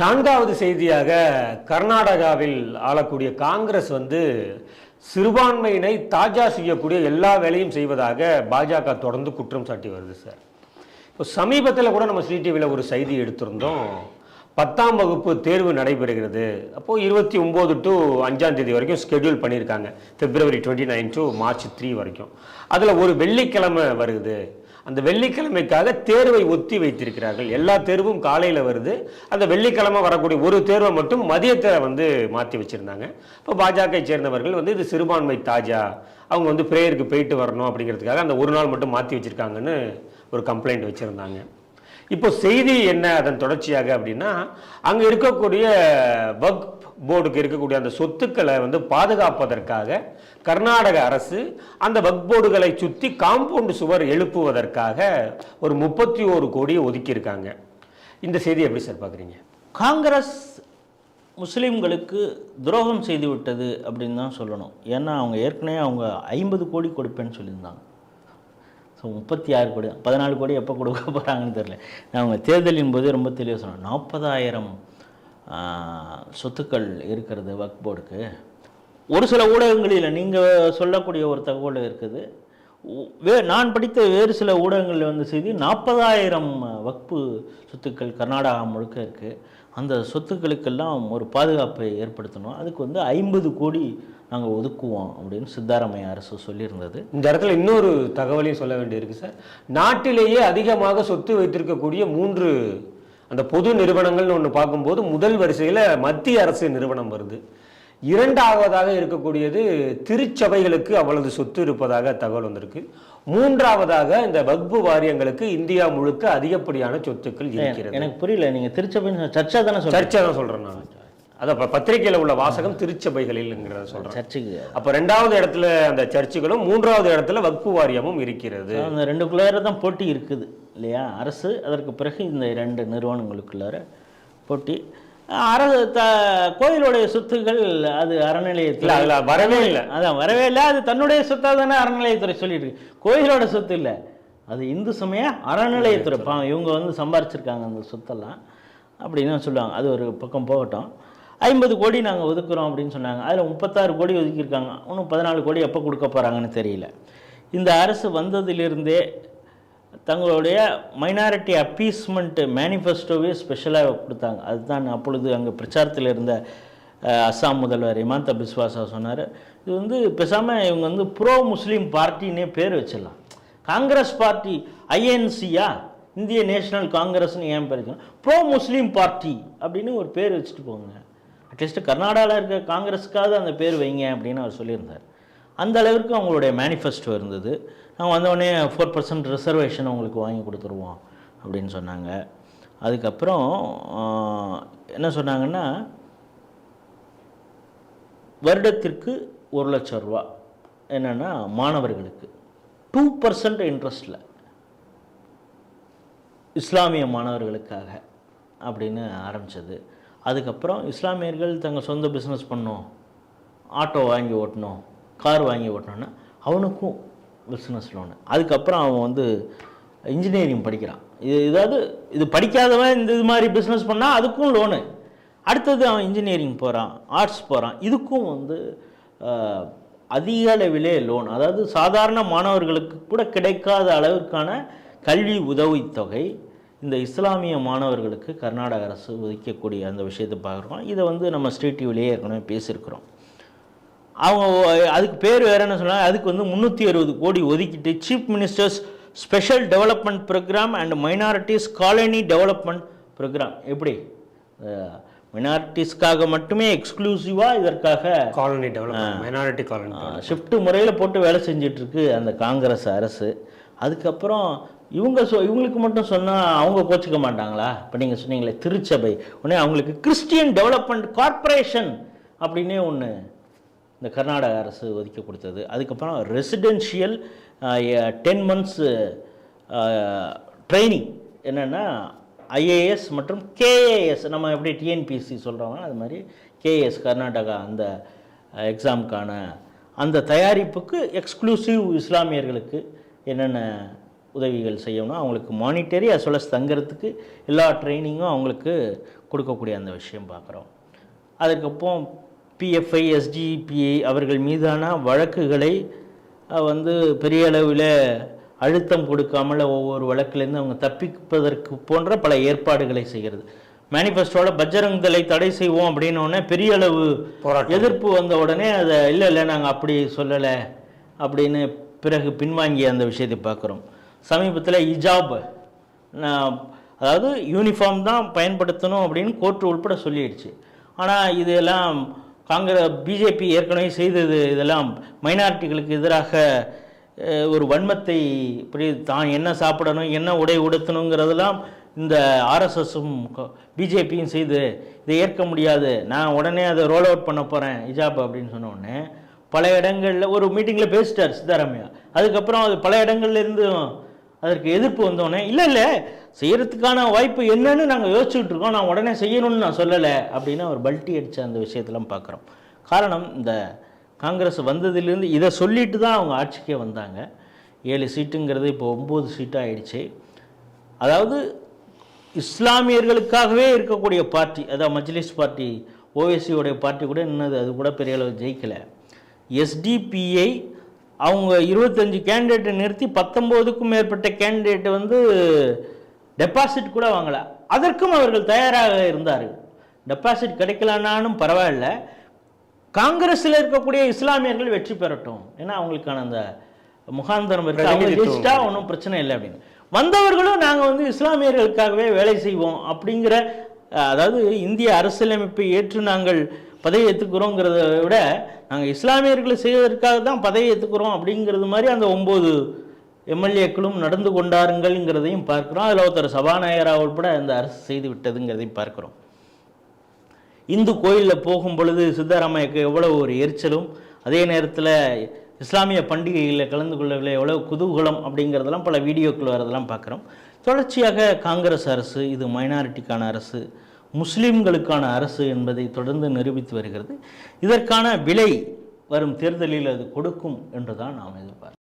நான்காவது செய்தியாக கர்நாடகாவில் ஆளக்கூடிய காங்கிரஸ் வந்து சிறுபான்மையினை தாஜா செய்யக்கூடிய எல்லா வேலையும் செய்வதாக பாஜக தொடர்ந்து குற்றம் சாட்டி வருது சார். இப்போ சமீபத்தில் கூட நம்ம சிடிவியில் ஒரு செய்தி எடுத்திருந்தோம். பத்தாம் வகுப்பு தேர்வு நடைபெறுகிறது. அப்போது இருபத்தி ஒம்பது டு அஞ்சாம் தேதி வரைக்கும் ஸ்கெடியூல் பண்ணியிருக்காங்க. February twenty nine to March three வரைக்கும். அதில் ஒரு வெள்ளிக்கிழமை வருது. அந்த வெள்ளிக்கிழமைக்காக தேர்வை ஒத்தி வைத்திருக்கிறார்கள். எல்லா தேர்வும் காலையில் வருது. அந்த வெள்ளிக்கிழமை வரக்கூடிய ஒரு தேர்வை மட்டும் மதியத்தை வந்து மாற்றி வச்சுருந்தாங்க. இப்போ பாஜகவை சேர்ந்தவர்கள் வந்து இது சிறுபான்மை தாஜா அவங்க வந்து ப்ரேயருக்கு போயிட்டு வரணும் அப்படிங்கிறதுக்காக அந்த ஒரு நாள் மட்டும் மாற்றி வச்சுருக்காங்கன்னு ஒரு கம்ப்ளைண்ட் வச்சுருந்தாங்க. இப்போ செய்தி என்ன அதன் தொடர்ச்சியாக அப்படின்னா அங்கே இருக்கக்கூடிய வக் போர்டுக்கு இருக்கக்கூடிய அந்த சொத்துக்களை வந்து பாதுகாப்பதற்காக கர்நாடக அரசு அந்த வக் போர்டுகளை சுற்றி காம்பவுண்டு சுவர் எழுப்புவதற்காக ஒரு முப்பத்தி ஓரு கோடியை ஒதுக்கியிருக்காங்க. இந்த செய்தி எப்படி சார் பார்க்குறீங்க? காங்கிரஸ் முஸ்லீம்களுக்கு துரோகம் செய்து விட்டது அப்படின்னு தான் சொல்லணும். ஏன்னா அவங்க ஏற்கனவே அவங்க ஐம்பது கோடி கொடுப்பேன்னு சொல்லியிருந்தாங்க. ஸோ முப்பத்தி ஆறு கோடி பதினாலு கோடி எப்போ கொடுக்க போகிறாங்கன்னு தெரில நான் அவங்க தேர்தலின் போது ரொம்ப தெளிவாக சொன்னேன். நாற்பதாயிரம் சொத்துக்கள் இருக்கிறது வக் போர்டுக்கு ஒரு சில ஊடகங்களில் நீங்கள் சொல்லக்கூடிய ஒரு தகவல் இருக்குது. வே நான் படித்த வேறு சில ஊடகங்களில் வந்து செய்தி நாற்பதாயிரம் வக்பு சொத்துக்கள் கர்நாடகா முழுக்க இருக்குது அந்த சொத்துக்களுக்கெல்லாம் ஒரு பாதுகாப்பை ஏற்படுத்தணும். அதுக்கு வந்து ஐம்பது கோடி நாங்கள் ஒதுக்குவோம் அப்படின்னு சித்தாராமையா அரசு சொல்லியிருந்தது. இந்த இடத்துல இன்னொரு தகவலையும் சொல்ல வேண்டியிருக்கு சார். நாட்டிலேயே அதிகமாக சொத்து வைத்திருக்கக்கூடிய மூன்று அந்த பொது நிறுவனங்கள்னு ஒன்று பார்க்கும்போது முதல் வரிசையில் மத்திய அரசு நிறுவனம் வருது. இரண்டாவதாக இருக்கக்கூடியது திருச்சபைகளுக்கு அவ்வளவு சொத்து இருப்பதாக தகவல் வந்திருக்கு. மூன்றாவதாக இந்த வக்பு வாரியங்களுக்கு இந்தியா முழுக்க அதிகப்படியான சொத்துக்கள் இருக்கிறது. எனக்கு புரியல நீங்கள் திருச்சபை சர்ச்சா தானே சொல்கிறேன் சர்ச்சை தான் சொல்றேன் நான். அதான் ப- பத்திரிக்கையில உள்ள வாசகம் திருச்சபைகளில்ங்கிறத சொல்றேன் சர்ச்சுக்கு. அப்ப ரெண்டாவது இடத்துல அந்த சர்ச்சுகளும் மூன்றாவது இடத்துல வக்பு வாரியமும் இருக்கிறது. அந்த ரெண்டுக்குள்ளார தான் போட்டி இருக்குது இல்லையா? அரசு அதற்கு பிறகு இந்த இரண்டு நிறுவனங்களுக்குள்ளார போட்டி. அரசு த கோயிலுடைய சொத்துகள் அது அறநிலையத்தில் அதுல வரவே இல்லை. அதான் வரவே இல்லை. அது தன்னுடைய சொத்தாக தானே அறநிலையத்துறை சொல்லிட்டு இருக்கு. கோயிலோட சொத்து இல்லை. அது இந்து சமய அறநிலையத்துறை. இவங்க வந்து சம்பாரிச்சிருக்காங்க அந்த சொத்தெல்லாம். அப்படின்னு சொல்லுவாங்க. அது ஒரு பக்கம் போகட்டும். ஐம்பது கோடி நாங்கள் ஒதுக்குறோம் அப்படின்னு சொன்னாங்க. அதில் முப்பத்தாறு கோடி ஒதுக்கியிருக்காங்க. இன்னும் பதினாலு கோடி எப்போ கொடுக்க போகிறாங்கன்னு தெரியல. இந்த அரசு வந்ததிலிருந்தே தங்களுடைய மைனாரிட்டி அப்பீஸ்மெண்ட்டு மேனிஃபெஸ்டோவே ஸ்பெஷலாக கொடுத்தாங்க. அதுதான் அப்பொழுது அங்கே பிரச்சாரத்தில் இருந்த அஸ்ஸாம் முதல்வர் இமாந்த பிஸ்வாசா சொன்னார். இது வந்து பேசாமல் இவங்க வந்து ப்ரோ முஸ்லீம் பார்ட்டின்னே பேர் வச்சிடலாம். காங்கிரஸ் பார்ட்டி ஐஎன்சியா இந்திய நேஷனல் காங்கிரஸ்னு ஏன் பேர் ப்ரோ முஸ்லீம் பார்ட்டி அப்படின்னு ஒரு பேர் வச்சுட்டு போங்க. அட்லீஸ்ட் கர்நாடகாவில் இருக்க காங்கிரஸுக்காவது அந்த பேர் வைங்க அப்படின்னு அவர் சொல்லியிருந்தார். அந்த அளவிற்கு அவங்களுடைய மேனிஃபெஸ்டோ இருந்தது. நாங்கள் வந்தோடனே ஃபோர் பர்சன்ட் ரிசர்வேஷன் உங்களுக்கு வாங்கி கொடுத்துருவோம் அப்படின்னு சொன்னாங்க. அதுக்கப்புறம் என்ன சொன்னாங்கன்னா வருடத்திற்கு ஒரு லட்சம் ரூபா. என்னென்னா மாணவர்களுக்கு. டூ பர்சன்ட் இன்ட்ரெஸ்டில் இஸ்லாமிய மாணவர்களுக்காக அப்படின்னு ஆரம்பித்தது அதுக்கப்புறம் இஸ்லாமியர்கள் தங்கள் சொந்த பிஸ்னஸ் பண்ணணும். ஆட்டோ வாங்கி ஓட்டணும். கார் வாங்கி ஓட்டணும்னா அவனுக்கும் பிஸ்னஸ் லோனு அதுக்கப்புறம் அவன் வந்து இன்ஜினியரிங் படிக்கிறான். இது இதாவது இது படிக்காதவன் இந்த இது மாதிரி பிஸ்னஸ் பண்ணால் அதுக்கும் லோனு அடுத்தது அவன் இன்ஜினியரிங் போகிறான் ஆர்ட்ஸ் போகிறான் இதுக்கும் வந்து அதிக அளவிலே லோன் அதாவது சாதாரண மாணவர்களுக்கு கூட கிடைக்காத அளவிற்கான கல்வி உதவித்தொகை. இந்த இஸ்லாமிய மாணவர்களுக்கு கர்நாடக அரசு ஒதுக்கக்கூடிய அந்த விஷயத்தை பார்க்குறோம். இதை வந்து நம்ம ஸ்ட்ரீட் டிவிலேயே ஏற்கனவே பேசியிருக்கிறோம். அவங்க அதுக்கு பேர் வேற என்ன சொன்னாங்க? அதுக்கு வந்து முந்நூற்றி அறுபது கோடி ஒதுக்கிட்டு chief ministers special development programme and minorities colony development programme எப்படி? மைனாரிட்டிஸ்க்காக மட்டுமே எக்ஸ்க்ளூசிவாக இதற்காக colony development minority colony shift முறையில் போட்டு வேலை செஞ்சுட்டு இருக்கு அந்த காங்கிரஸ் அரசு. அதுக்கப்புறம் இவங்க சொ இவங்களுக்கு மட்டும் சொன்னால் அவங்க கோச்சிக்க மாட்டாங்களா? இப்போ நீங்கள் சொன்னீங்களே திருச்சபை. உடனே அவங்களுக்கு கிறிஸ்டியன் டெவலப்மெண்ட் கார்ப்பரேஷன் அப்படின்னே ஒன்று இந்த கர்நாடக அரசு ஒதுக்கி கொடுத்தது. அதுக்கப்புறம் ரெசிடென்ஷியல் டென் மந்த்ஸ் ட்ரைனிங். என்னென்னா ஐஏஎஸ் மற்றும் கேஏஎஸ். நம்ம எப்படி டிஎன்பிஎஸ்சி சொல்கிறோமோ அது மாதிரி கேஏஎஸ் கர்நாடகா அந்த எக்ஸாமுக்கான அந்த தயாரிப்புக்கு எக்ஸ்க்ளூசிவ் இஸ்லாமியர்களுக்கு என்னென்ன உதவிகள் செய்யணும். அவங்களுக்கு மானிட்டரி as well as தங்குறதுக்கு எல்லா ட்ரைனிங்கும் அவங்களுக்கு கொடுக்கக்கூடிய அந்த விஷயம் பார்க்குறோம். அதுக்கப்புறம் பிஎஃப்ஐ எஸ்டிபிஐ அவர்கள் மீதான வழக்குகளை வந்து பெரிய அளவில் அழுத்தம் கொடுக்காமல் ஒவ்வொரு வழக்கிலேருந்து அவங்க தப்பிப்பதற்கு போன்ற பல ஏற்பாடுகளை செய்கிறது. மேனிஃபெஸ்டோவில் பஜ்ரங் தலை தடை செய்வோம் அப்படின்ன உடனே பெரிய அளவு. எதிர்ப்பு வந்த உடனே அதை இல்லை இல்லை நாங்கள் அப்படி சொல்லலை. அப்படின்னு பிறகு பின்வாங்கிய அந்த விஷயத்தை பார்க்குறோம். சமீபத்தில் இஜாப் நான் அதாவது யூனிஃபார்ம் தான் பயன்படுத்தணும் அப்படின்னு கோர்ட்டு உள்பட சொல்லிடுச்சு. ஆனால் இதெல்லாம் காங்கிரஸ் பிஜேபி ஏற்கனவே செய்தது இதெல்லாம் மைனாரிட்டிகளுக்கு எதிராக ஒரு வன்மத்தை இப்படி தான் என்ன சாப்பிடணும் என்ன உடை உடுத்தணுங்கிறதெல்லாம் இந்த ஆர்எஸ்எஸும் பிஜேபியும் செய்து இதை ஏற்க முடியாது. நான் உடனே அதை ரோல் அவுட் பண்ண போகிறேன் இஜாப் அப்படின்னு சொன்ன உடனே பல இடங்களில் ஒரு மீட்டிங்கில் பேசிட்டார் சித்தாராமையா. அதுக்கப்புறம் அது பல இடங்கள்லேருந்தும் அதற்கு எதிர்ப்பு வந்தோடனே இல்லை இல்லை செய்யறதுக்கான வாய்ப்பு என்னன்னு நாங்கள் யோசிச்சுட்டு இருக்கோம் நான் உடனே செய்யணும்னு நான் சொல்லலை. அப்படின்னு அவர் பல்ட்டி அடித்த அந்த விஷயத்தெல்லாம் பார்க்குறோம். காரணம் இந்த காங்கிரஸ் வந்ததுலேருந்து இதை சொல்லிட்டு தான் அவங்க ஆட்சிக்கே வந்தாங்க. ஏழு சீட்டுங்கிறது இப்போ ஒம்பது சீட்டாக ஆயிடுச்சு அதாவது இஸ்லாமியர்களுக்காகவே இருக்கக்கூடிய பார்ட்டி அதாவது மஜ்லிஸ் பார்ட்டி ஓஎஸ்சியோடைய பார்ட்டி கூட என்னது அது கூட பெரிய அளவு ஜெயிக்கலை. எஸ்டிபிஐ அவங்க இருபத்தஞ்சு கேண்டிடேட்டை நிறுத்தி பத்தொம்போதுக்கும் மேற்பட்ட கேண்டிடேட் வந்து டெபாசிட் கூட வாங்கலை. அதற்கும் அவர்கள் தயாராக இருந்தார்கள். டெபாசிட் கிடைக்கலனாலும் பரவாயில்ல. காங்கிரஸில் இருக்கக்கூடிய இஸ்லாமியர்கள் வெற்றி பெறட்டும். ஏன்னா அவங்களுக்கான அந்த முகாந்தரம் இருக்கு. அவங்க. ஜெயிச்சிட்டா ஒன்றும் பிரச்சனை இல்லை அப்படின்னு. வந்தவர்களும் நாங்கள் வந்து இஸ்லாமியர்களுக்காகவே வேலை செய்வோம் அப்படிங்கிற அதாவது இந்திய அரசியலமைப்பை ஏற்று நாங்கள் பதவி ஏற்றுக்கிறோங்கிறத விட நாங்கள் இஸ்லாமியர்களை செய்வதற்காக தான் பதவி ஏற்றுக்கிறோம் அப்படிங்கிறது மாதிரி அந்த ஒம்பது எம்எல்ஏக்களும் நடந்து கொண்டாருங்கள்ங்கிறதையும் பார்க்குறோம். அதில் ஒருத்தர் சபாநாயகராக உட்பட அந்த அரசு செய்து விட்டதுங்கிறதையும் பார்க்குறோம். இந்து கோயிலில் போகும் பொழுது சித்தராமையாக்கு எவ்வளோ ஒரு எரிச்சலும் அதே நேரத்தில் இஸ்லாமிய பண்டிகைகளில் கலந்து கொள்ளவில்லை எவ்வளோ குதூகலம் அப்படிங்கிறதெல்லாம் பல வீடியோக்கள் வரதெல்லாம் பார்க்குறோம். தொடர்ச்சியாக காங்கிரஸ் அரசு இது மைனாரிட்டிக்கான அரசு முஸ்லீம்களுக்கான அரசு என்பதை தொடர்ந்து நிரூபித்து வருகிறது. இதற்கான விலை வரும் தேர்தலில் அது கொடுக்கும் என்று தான் நாம் எதிர்பார்க்கிறோம்.